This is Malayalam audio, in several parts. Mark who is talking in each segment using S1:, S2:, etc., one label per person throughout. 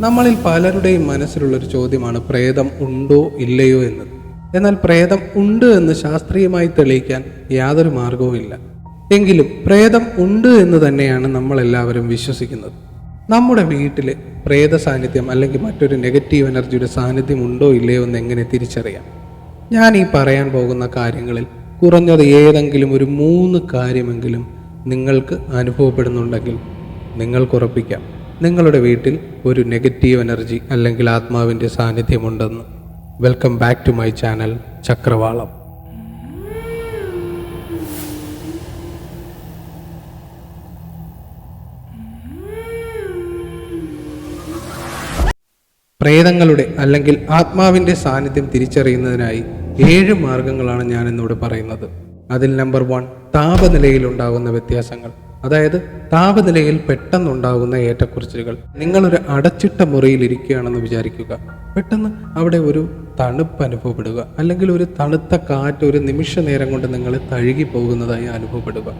S1: നമ്മളിൽ പലരുടെയും മനസ്സിലുള്ളൊരു ചോദ്യമാണ് പ്രേതം ഉണ്ടോ ഇല്ലയോ എന്നത്. എന്നാൽ പ്രേതം ഉണ്ട് എന്ന് ശാസ്ത്രീയമായി തെളിയിക്കാൻ യാതൊരു മാർഗവുമില്ല എങ്കിലും പ്രേതം ഉണ്ട് എന്ന് തന്നെയാണ് നമ്മളെല്ലാവരും വിശ്വസിക്കുന്നത്. നമ്മുടെ വീട്ടിൽ പ്രേത സാന്നിധ്യം അല്ലെങ്കിൽ മറ്റൊരു നെഗറ്റീവ് എനർജിയുടെ സാന്നിധ്യം ഉണ്ടോ ഇല്ലയോ എന്ന് എങ്ങനെ തിരിച്ചറിയാം? ഞാൻ ഈ പറയാൻ പോകുന്ന കാര്യങ്ങളിൽ കുറഞ്ഞത് ഏതെങ്കിലും ഒരു മൂന്ന് കാര്യമെങ്കിലും നിങ്ങൾക്ക് അനുഭവപ്പെടുന്നുണ്ടെങ്കിൽ നിങ്ങൾക്ക് ഉറപ്പിക്കാം നിങ്ങളുടെ വീട്ടിൽ ഒരു നെഗറ്റീവ് എനർജി അല്ലെങ്കിൽ ആത്മാവിന്റെ സാന്നിധ്യമുണ്ടെന്ന്. Welcome back to my channel Chakravalam. പ്രേതങ്ങളുടെ അല്ലെങ്കിൽ ആത്മാവിന്റെ സാന്നിധ്യം തിരിച്ചറിയുന്നതിനായി ഏഴ് മാർഗങ്ങളാണ് ഞാൻ ഇന്നിവിടെ പറയുന്നത്. അതിൽ നമ്പർ വൺ താപനിലയിൽ ഉണ്ടാകുന്ന വ്യത്യാസങ്ങൾ. അതായത് താപനിലയിൽ പെട്ടെന്നുണ്ടാകുന്ന ഏറ്റക്കുറച്ചിലുകൾ. നിങ്ങളൊരു അടച്ചിട്ട മുറിയിൽ ഇരിക്കുകയാണെന്ന് വിചാരിക്കുക. പെട്ടെന്ന് അവിടെ ഒരു തണുപ്പ് അനുഭവപ്പെടുക. അല്ലെങ്കിൽ ഒരു തണുത്ത കാറ്റ് ഒരു നിമിഷ നേരം കൊണ്ട് നിങ്ങളെ തഴുകി പോകുന്നതായി അനുഭവപ്പെടുക.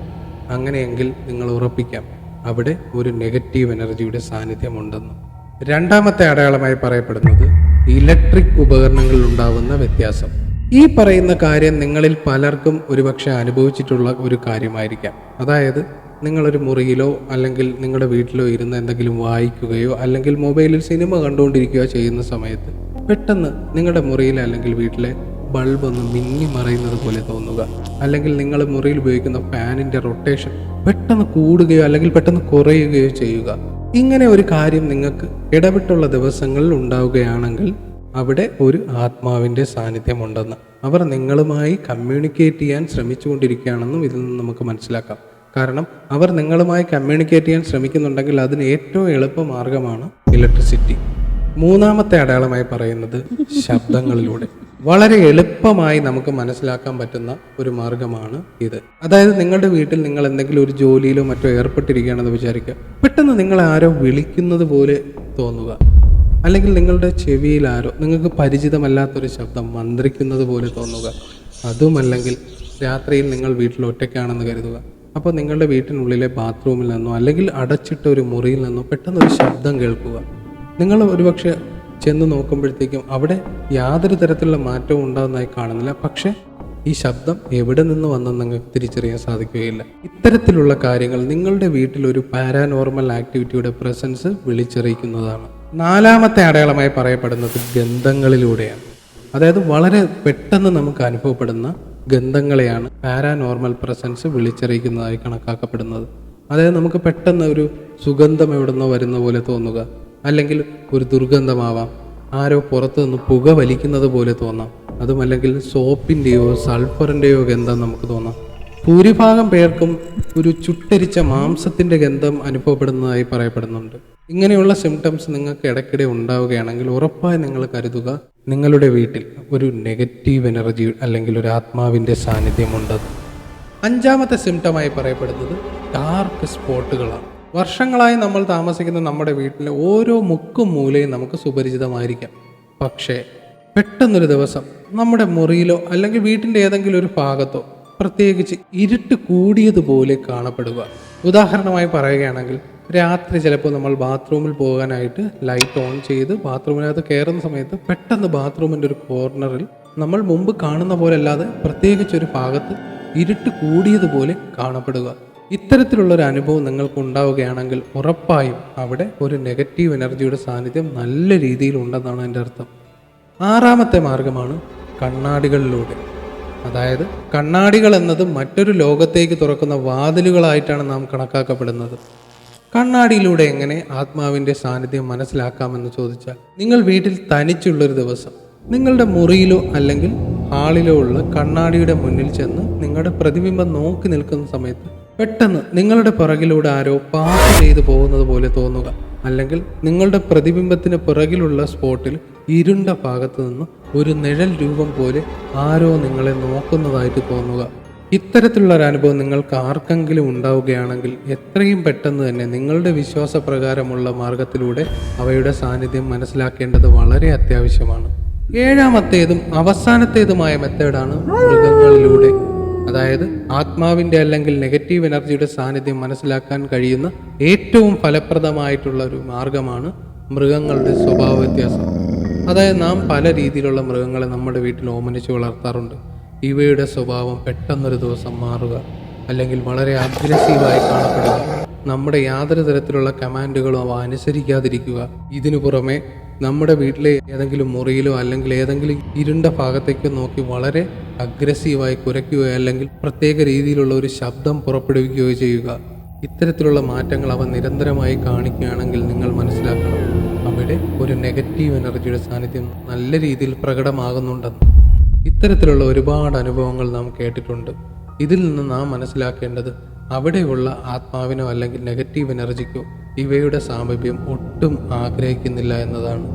S1: അങ്ങനെയെങ്കിൽ നിങ്ങൾ ഉറപ്പിക്കാം അവിടെ ഒരു നെഗറ്റീവ് എനർജിയുടെ സാന്നിധ്യമുണ്ടെന്ന്. രണ്ടാമത്തെ അടയാളമായി പറയപ്പെടുന്നത് ഇലക്ട്രിക് ഉപകരണങ്ങളിൽ ഉണ്ടാകുന്ന വ്യത്യാസം. ഈ പറയുന്ന കാര്യം നിങ്ങളിൽ പലർക്കും ഒരുപക്ഷെ അനുഭവിച്ചിട്ടുള്ള ഒരു കാര്യമായിരിക്കാം. അതായത് നിങ്ങളൊരു മുറിയിലോ അല്ലെങ്കിൽ നിങ്ങളുടെ വീട്ടിലോ ഇരുന്ന് എന്തെങ്കിലും വായിക്കുകയോ അല്ലെങ്കിൽ മൊബൈലിൽ സിനിമ കണ്ടുകൊണ്ടിരിക്കുകയോ ചെയ്യുന്ന സമയത്ത് പെട്ടെന്ന് നിങ്ങളുടെ മുറിയിൽ അല്ലെങ്കിൽ വീട്ടിലെ ബൾബ് ഒന്ന് മിന്നി മറയുന്നത് പോലെ തോന്നുക. അല്ലെങ്കിൽ നിങ്ങൾ മുറിയിൽ ഉപയോഗിക്കുന്ന ഫാനിന്റെ റൊട്ടേഷൻ പെട്ടെന്ന് കൂടുകയോ അല്ലെങ്കിൽ പെട്ടെന്ന് കുറയുകയോ ചെയ്യുക. ഇങ്ങനെ ഒരു കാര്യം നിങ്ങൾക്ക് ഇടവിട്ടുള്ള ദിവസങ്ങളിൽ ഉണ്ടാവുകയാണെങ്കിൽ അവിടെ ഒരു ആത്മാവിന്റെ സാന്നിധ്യമുണ്ടെന്ന്. അവർ നിങ്ങളുമായി കമ്മ്യൂണിക്കേറ്റ് ചെയ്യാൻ ശ്രമിച്ചുകൊണ്ടിരിക്കുകയാണെന്നും ഇതിൽ നിന്ന് നമുക്ക് മനസ്സിലാക്കാം. കാരണം അവർ നിങ്ങളുമായി കമ്മ്യൂണിക്കേറ്റ് ചെയ്യാൻ ശ്രമിക്കുന്നുണ്ടെങ്കിൽ അതിന് ഏറ്റവും എളുപ്പ മാർഗമാണ് ഇലക്ട്രിസിറ്റി മൂന്നാമത്തെ അടയാളമായി പറയുന്നത് ശബ്ദങ്ങളിലൂടെ. വളരെ എളുപ്പമായി നമുക്ക് മനസ്സിലാക്കാൻ പറ്റുന്ന ഒരു മാർഗമാണ് ഇത്. അതായത് നിങ്ങളുടെ വീട്ടിൽ നിങ്ങൾ എന്തെങ്കിലും ഒരു ജോലിയിലോ മറ്റോ ഏർപ്പെട്ടിരിക്കുകയാണെന്ന് വിചാരിക്കുക. പെട്ടെന്ന് നിങ്ങൾ ആരോ വിളിക്കുന്നത് പോലെ തോന്നുക. അല്ലെങ്കിൽ നിങ്ങളുടെ ചെവിയിൽ ആരോ നിങ്ങൾക്ക് പരിചിതമല്ലാത്തൊരു ശബ്ദം മന്ത്രിക്കുന്നത് പോലെ തോന്നുക. അതുമല്ലെങ്കിൽ രാത്രിയിൽ നിങ്ങൾ വീട്ടിൽ ഒറ്റയ്ക്കാണെന്ന് കരുതുക. അപ്പോൾ നിങ്ങളുടെ വീട്ടിനുള്ളിലെ ബാത്റൂമിൽ നിന്നോ അല്ലെങ്കിൽ അടച്ചിട്ട ഒരു മുറിയിൽ നിന്നോ പെട്ടെന്ന് ഒരു ശബ്ദം കേൾക്കുക. നിങ്ങൾ ഒരുപക്ഷെ ചെന്ന് നോക്കുമ്പോഴത്തേക്കും അവിടെ യാതൊരു തരത്തിലുള്ള മാറ്റവും ഉണ്ടാകുന്നതായി കാണുന്നില്ല. പക്ഷേ ഈ ശബ്ദം എവിടെ നിന്ന് വന്നെന്ന് നിങ്ങൾക്ക് തിരിച്ചറിയാൻ സാധിക്കുകയില്ല. ഇത്തരത്തിലുള്ള കാര്യങ്ങൾ നിങ്ങളുടെ വീട്ടിൽ ഒരു പാരാനോർമൽ ആക്ടിവിറ്റിയുടെ പ്രസൻസ് വിളിച്ചറിയിക്കുന്നതാണ്. നാലാമത്തെ അടയാളമായി പറയപ്പെടുന്നത് ഗന്ധങ്ങളിലൂടെയാണ്. അതായത് വളരെ പെട്ടെന്ന് നമുക്ക് അനുഭവപ്പെടുന്ന ഗന്ധങ്ങളെയാണ് പാരാനോർമൽ പ്രസൻസ് വിളിച്ചറിയിക്കുന്നതായി കണക്കാക്കപ്പെടുന്നത്. അതായത് നമുക്ക് പെട്ടെന്ന് ഒരു സുഗന്ധം എവിടുന്നോ വരുന്ന പോലെ തോന്നുക. അല്ലെങ്കിൽ ഒരു ദുർഗന്ധമാവാം. ആരോ പുറത്തു നിന്ന് പുക വലിക്കുന്നത് പോലെ തോന്നാം. അതുമല്ലെങ്കിൽ സോപ്പിന്റെയോ സൾഫറിന്റെയോ ഗന്ധം നമുക്ക് തോന്നാം. ഭൂരിഭാഗം പേർക്കും ഒരു ചുട്ടരിച്ച മാംസത്തിന്റെ ഗന്ധം അനുഭവപ്പെടുന്നതായി പറയപ്പെടുന്നുണ്ട്. ഇങ്ങനെയുള്ള സിംറ്റംസ് നിങ്ങൾക്ക് ഇടയ്ക്കിടെ ഉണ്ടാവുകയാണെങ്കിൽ ഉറപ്പായി നിങ്ങൾ കരുതുക നിങ്ങളുടെ വീട്ടിൽ ഒരു നെഗറ്റീവ് എനർജി അല്ലെങ്കിൽ ഒരു ആത്മാവിന്റെ സാന്നിധ്യമുണ്ടത് അഞ്ചാമത്തെ സിംറ്റമായി പറയപ്പെടുന്നത് ഡാർക്ക് സ്പോട്ടുകളാണ് വർഷങ്ങളായി നമ്മൾ താമസിക്കുന്ന നമ്മുടെ വീട്ടിലെ ഓരോ മുക്കും മൂലയും നമുക്ക് സുപരിചിതമായിരിക്കാം. പക്ഷേ പെട്ടെന്നൊരു ദിവസം നമ്മുടെ മുറിയിലോ അല്ലെങ്കിൽ വീട്ടിന്റെ ഏതെങ്കിലും ഒരു ഭാഗത്തോ പ്രത്യേകിച്ച് ഇരുട്ട് കൂടിയതുപോലെ കാണപ്പെടുക. ഉദാഹരണമായി പറയുകയാണെങ്കിൽ രാത്രി ചിലപ്പോൾ നമ്മൾ ബാത്റൂമിൽ പോകാനായിട്ട് ലൈറ്റ് ഓൺ ചെയ്ത് ബാത്റൂമിനകത്ത് കയറുന്ന സമയത്ത് പെട്ടെന്ന് ബാത്റൂമിന്റെ ഒരു കോർണറിൽ നമ്മൾ മുമ്പ് കാണുന്ന പോലെ അല്ലാതെ പ്രത്യേകിച്ച് ഒരു ഭാഗത്ത് ഇരുട്ട് കൂടിയതുപോലെ കാണപ്പെടുക. ഇത്തരത്തിലുള്ള ഒരു അനുഭവം നിങ്ങൾക്ക് ഉണ്ടാവുകയാണെങ്കിൽ ഉറപ്പായും അവിടെ ഒരു നെഗറ്റീവ് എനർജിയുടെ സാന്നിധ്യം നല്ല രീതിയിൽ ഉണ്ടെന്നാണ് എന്റെ അർത്ഥം. ആറാമത്തെ മാർഗമാണ് കണ്ണാടികളിലൂടെ. അതായത് കണ്ണാടികൾ എന്നത് മറ്റൊരു ലോകത്തേക്ക് തുറക്കുന്ന വാതിലുകളായിട്ടാണ് നാം കണക്കാക്കപ്പെടുന്നത്. കണ്ണാടിയിലൂടെ എങ്ങനെ ആത്മാവിന്റെ സാന്നിധ്യം മനസ്സിലാക്കാമെന്ന് ചോദിച്ചാൽ നിങ്ങൾ വീട്ടിൽ തനിച്ചുള്ളൊരു ദിവസം നിങ്ങളുടെ മുറിയിലോ അല്ലെങ്കിൽ ഹാളിലോ ഉള്ള കണ്ണാടിയുടെ മുന്നിൽ ചെന്ന് നിങ്ങളുടെ പ്രതിബിംബം നോക്കി നിൽക്കുന്ന സമയത്ത് പെട്ടെന്ന് നിങ്ങളുടെ പിറകിലൂടെ ആരോ പാസ് ചെയ്തു പോകുന്നത് പോലെ തോന്നുക. അല്ലെങ്കിൽ നിങ്ങളുടെ പ്രതിബിംബത്തിന് പിറകിലുള്ള സ്പോട്ടിൽ ഇരുണ്ട ഭാഗത്തു നിന്ന് ഒരു നിഴൽ രൂപം പോലെ ആരോ നിങ്ങളെ നോക്കുന്നതായിട്ട് തോന്നുക. ഇത്തരത്തിലുള്ള ഒരു അനുഭവം നിങ്ങൾക്ക് ആർക്കെങ്കിലും ഉണ്ടാവുകയാണെങ്കിൽ എത്രയും പെട്ടെന്ന് തന്നെ നിങ്ങളുടെ വിശ്വാസപ്രകാരമുള്ള മാർഗത്തിലൂടെ അവയുടെ സാന്നിധ്യം മനസ്സിലാക്കേണ്ടത് വളരെ അത്യാവശ്യമാണ്. ഏഴാമത്തേതും അവസാനത്തേതുമായ മെത്തേഡാണ് മൃഗങ്ങളിലൂടെ. അതായത് ആത്മാവിന്റെ അല്ലെങ്കിൽ നെഗറ്റീവ് എനർജിയുടെ സാന്നിധ്യം മനസ്സിലാക്കാൻ കഴിയുന്ന ഏറ്റവും ഫലപ്രദമായിട്ടുള്ള ഒരു മാർഗമാണ് മൃഗങ്ങളുടെ സ്വഭാവ വ്യത്യാസം അതായത് നാം പല രീതിയിലുള്ള മൃഗങ്ങളെ നമ്മുടെ വീട്ടിൽ ഓമനിച്ച് വളർത്താറുണ്ട്. ഇവയുടെ സ്വഭാവം പെട്ടെന്നൊരു ദിവസം മാറുക അല്ലെങ്കിൽ വളരെ അഗ്രസീവായി കാണപ്പെടുക. നമ്മുടെ യാതൊരു തരത്തിലുള്ള കമാൻഡുകളും അവ അനുസരിക്കാതിരിക്കുക. ഇതിനു പുറമെ നമ്മുടെ വീട്ടിലെ ഏതെങ്കിലും മുറിയിലോ അല്ലെങ്കിൽ ഏതെങ്കിലും ഇരുണ്ട ഭാഗത്തേക്കോ നോക്കി വളരെ അഗ്രസീവായി കുരയ്ക്കുകയോ അല്ലെങ്കിൽ പ്രത്യേക രീതിയിലുള്ള ഒരു ശബ്ദം പുറപ്പെടുവിക്കുകയോ ചെയ്യുക. ഇത്തരത്തിലുള്ള മാറ്റങ്ങൾ അവ നിരന്തരമായി കാണിക്കുകയാണെങ്കിൽ നിങ്ങൾ മനസ്സിലാക്കണം. അവിടെ ഒരു നെഗറ്റീവ് എനർജിയുടെ സാന്നിധ്യം നല്ല രീതിയിൽ പ്രകടമാകുന്നുണ്ടെന്ന്. ഇത്തരത്തിലുള്ള ഒരുപാട് അനുഭവങ്ങൾ നാം കേട്ടിട്ടുണ്ട്. ഇതിൽ നിന്ന് നാം മനസ്സിലാക്കേണ്ടത് അവിടെയുള്ള ആത്മാവിനോ അല്ലെങ്കിൽ നെഗറ്റീവ് എനർജിക്കോ ഇവയുടെ സാമീപ്യം ഒട്ടും ആഗ്രഹിക്കുന്നില്ല എന്നതാണ്.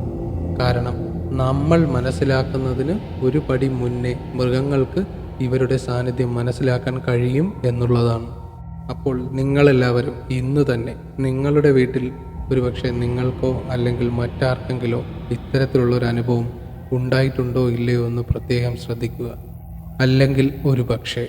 S1: കാരണം നമ്മൾ മനസ്സിലാക്കുന്നതിന് ഒരു പടി മുന്നേ മൃഗങ്ങൾക്ക് ഇവരുടെ സാന്നിധ്യം മനസ്സിലാക്കാൻ കഴിയും എന്നുള്ളതാണ്. അപ്പോൾ നിങ്ങളെല്ലാവരും ഇന്ന് തന്നെ നിങ്ങളുടെ വീട്ടിൽ ഒരുപക്ഷെ നിങ്ങൾക്കോ അല്ലെങ്കിൽ മറ്റാർക്കെങ്കിലോ ഇത്തരത്തിലുള്ളൊരു അനുഭവം ഉണ്ടായിട്ടുണ്ടോ ഇല്ലയോ എന്ന് പ്രത്യേകം ശ്രദ്ധിക്കുക. അല്ലെങ്കിൽ ഒരു പക്ഷേ